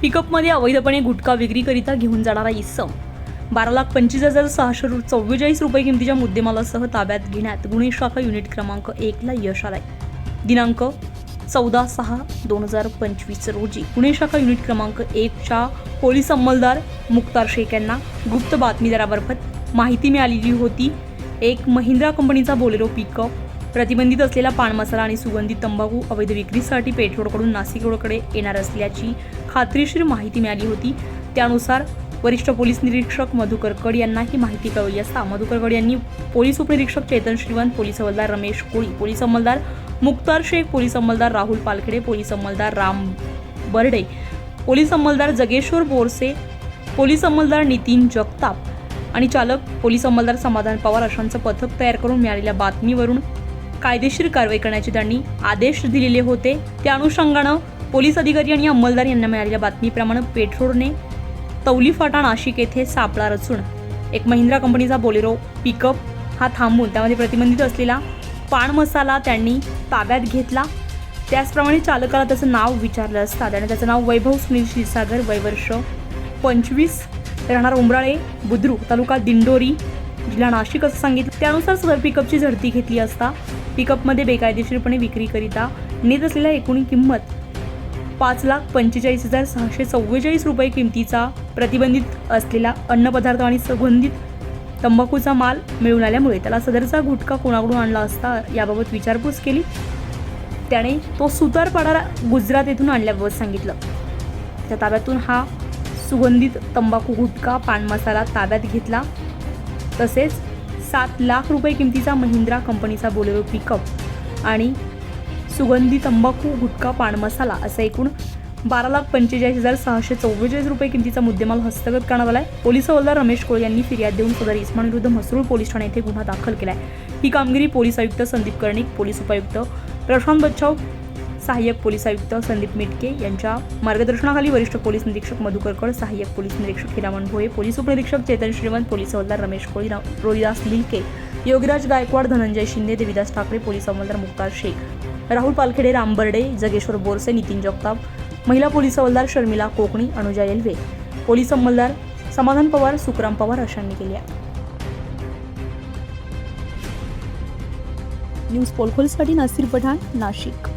पिकअपमध्ये अवैधपणे गुटखा विक्रीकरिता घेऊन जाणारा इसम. बारा लाख पंचवीस हजार सहाशे चव्वेचाळीस रुपये किमतीच्या मुद्देमालासह ताब्यात घेण्यात गुन्हे शाखा युनिट क्रमांक एकला यश आलाय. दिनांक चौदा सहा दोन हजार पंचवीस रोजी गुन्हे शाखा युनिट क्रमांक एकच्या पोलीस अंमलदार मुक्तार शेख यांना गुप्त बातमीदारामार्फत माहिती मिळालेली होती. एक महिंद्रा कंपनीचा बोलेरो पिकअप प्रतिबंधित असलेला पान मसाला आणि सुगंधित तंबाखू अवैध विक्रीसाठी पेठरोडकडून नाशिक रोडकडे येणार असल्याची खात्रीशीर माहिती मिळाली होती. त्यानुसार वरिष्ठ पोलीस निरीक्षक मधुकर कड यांना ही माहिती कळवली असता मधुकर कड यांनी पोलीस उपनिरीक्षक चेतन श्रीवंत पोलीस हवालदार रमेश कोळी पोलीस अंमलदार मुक्तार शेख पोलीस अंमलदार राहुल पालखेडे पोलीस अंमलदार राम बर्डे पोलीस अंमलदार जगेश्वर बोरसे पोलीस अंमलदार नितीन जगताप आणि चालक पोलीस अंमलदार समाधान पवार अशांचं पथक तयार करून मिळालेल्या बातमीवरून कायदेशीर कारवाई करण्याचे त्यांनी आदेश दिलेले होते. त्या अनुषंगानं पोलीस अधिकारी आणि अंमलदार यांना मिळालेल्या बातमीप्रमाणे पेट्रोलने तौली फाटा नाशिक येथे सापळा रचून एक महिंद्रा कंपनीचा बोलेरो पिकअप हा थांबून त्यामध्ये प्रतिबंधित असलेला पान मसाला त्यांनी ताब्यात घेतला. त्याचप्रमाणे चालकाला त्याचं नाव विचारलं असता त्याने त्याचं नाव वैभव सुनील क्षीरसागर वयवर्ष पंचवीस राहणार उमराळे बुद्रुक तालुका दिंडोरी जिल्हा नाशिक असं सांगितलं. त्यानुसार सदर पिकअपची झडती घेतली असता पिकअपमध्ये बेकायदेशीरपणे विक्रीकरिता नेत असलेल्या एकूण किंमत पाच लाख पंचेचाळीस हजार सहाशे चव्वेचाळीस रुपये किमतीचा प्रतिबंधित असलेला अन्नपदार्थ आणि सुगंधित तंबाखूचा माल मिळून आल्यामुळे त्याला सदरचा गुटखा कोणाकडून आणला असता याबाबत विचारपूस केली. त्याने तो सुतारपाडा गुजरात येथून आणल्याबाबत सांगितलं. त्या ताब्यातून हा सुगंधित तंबाखू गुटखा पान मसाला ताब्यात घेतला. तसेच सात लाख रुपये किमतीचा महिंद्रा कंपनीचा बोलेरो पिकअप आणि सुगंधी तंबाखू गुटखा पान मसाला असं एकूण बारा लाख पंचेचाळीस हजार सहाशे चव्वेचाळीस रुपये किमतीचा मुद्देमाल हस्तगत करण्यात आलाय. पोलीस हवालदार रमेश कोळे यांनी फिर्याद देऊन सदर इस्मानविरुद्ध म्हसरूळ पोलीस ठाणे येथे गुन्हा दाखल केला आहे ही कामगिरी पोलीस आयुक्त संदीप कर्णिक पोलीस उपायुक्त प्रशांत बच्चाव सहाय्यक पोलीस आयुक्त संदीप मिटके यांच्या मार्गदर्शनाखाली वरिष्ठ पोलीस निरीक्षक मधुकर कड सहाय्यक पोलीस निरीक्षक हिरामण भोये पोलीस उपनिरीक्षक चेतन श्रीमंत पोलीस हवालदार रमेश कोळी रोहिदास लिलके योगीराज गायकवाड धनंजय शिंदे देविदास ठाकरे पोलीस हवालदार मुक्तार शेख राहुल पालखेडे रामबर्डे जगेश्वर बोरसे नितीन जगताप महिला पोलीस हवालदार शर्मिला कोकणी अनुजा येल्वे पोलीस अंमलदार समाधान पवार सुखराम पवार अशांनी केली आहे न्यूज पोलखोलसाठी नासिर पठाण नाशिक.